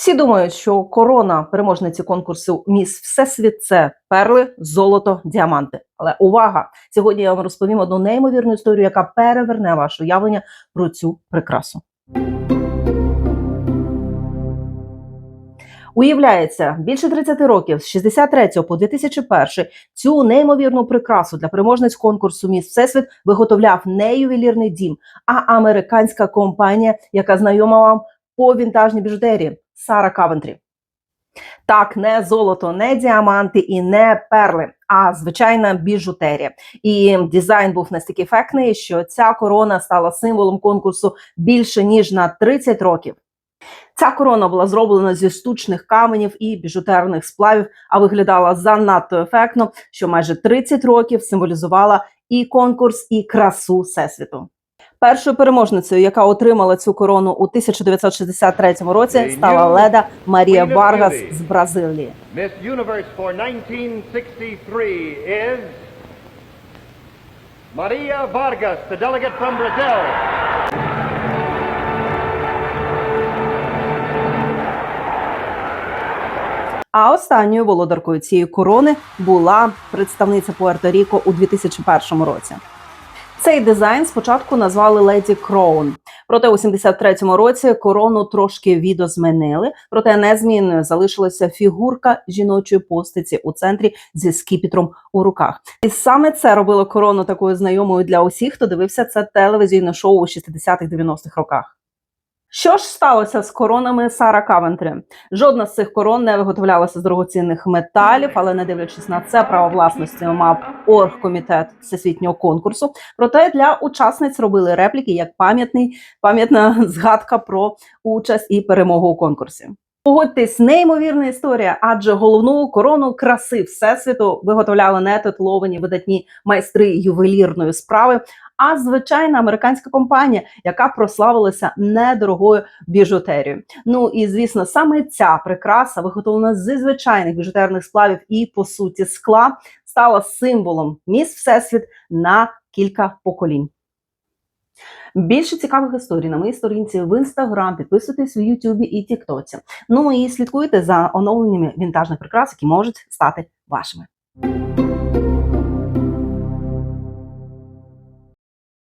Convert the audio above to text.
Всі думають, що корона переможниці конкурсу Міс Всесвіт це перли, золото, діаманти. Але увага! Сьогодні я вам розповім одну неймовірну історію, яка переверне ваше уявлення про цю прикрасу. Уявляється, більше 30 років з 63 по 2001 цю неймовірну прикрасу для переможниць конкурсу Міс Всесвіт виготовляв не ювелірний дім, а американська компанія, яка знайома вам по вінтажній біжутерії Сара Кавентрі. Так, не золото, не діаманти і не перли, а звичайна біжутерія. І дизайн був настільки ефектний, що ця корона стала символом конкурсу більше ніж на 30 років. Ця корона була зроблена зі штучних каменів і біжутерних сплавів, а виглядала занадто ефектно, що майже 30 років символізувала і конкурс, і красу всесвіту. Першою переможницею, яка отримала цю корону у 1963 році, стала леда Марія Варгас з Бразилії. Miss Universe for 1963 is Maria Vargas, the delegate from Brazil. А останньою володаркою цієї корони була представниця Пуерто-Ріко у 2001 році. Цей дизайн спочатку назвали Леді Кроун. Проте у 73-му році корону трошки відозмінили, проте незмінною залишилася фігурка жіночої постаті у центрі зі скіпітром у руках. І саме це робило корону такою знайомою для усіх, хто дивився це телевізійне шоу у 60-х-90-х роках. Що ж сталося з коронами Сара Кавентрі? Жодна з цих корон не виготовлялася з дорогоцінних металів, але не дивлячись на це, право власності мав оргкомітет всесвітнього конкурсу. Проте для учасниць робили репліки як пам'ятний пам'ятна згадка про участь і перемогу у конкурсі. Погодьтесь, неймовірна історія, адже головну корону краси всесвіту виготовляли не титуловані видатні майстри ювелірної справи, а звичайна американська компанія, яка прославилася недорогою біжутерією. Ну і звісно, саме ця прикраса, виготовлена зі звичайних біжутерних сплавів і по суті скла, стала символом міс Всесвіт на кілька поколінь. Більше цікавих історій на моїй сторінці в інстаграм, підписуйтесь в Ютубі і Тіктоці. Ну і слідкуйте за оновленнями вінтажних прикрас, які можуть стати вашими.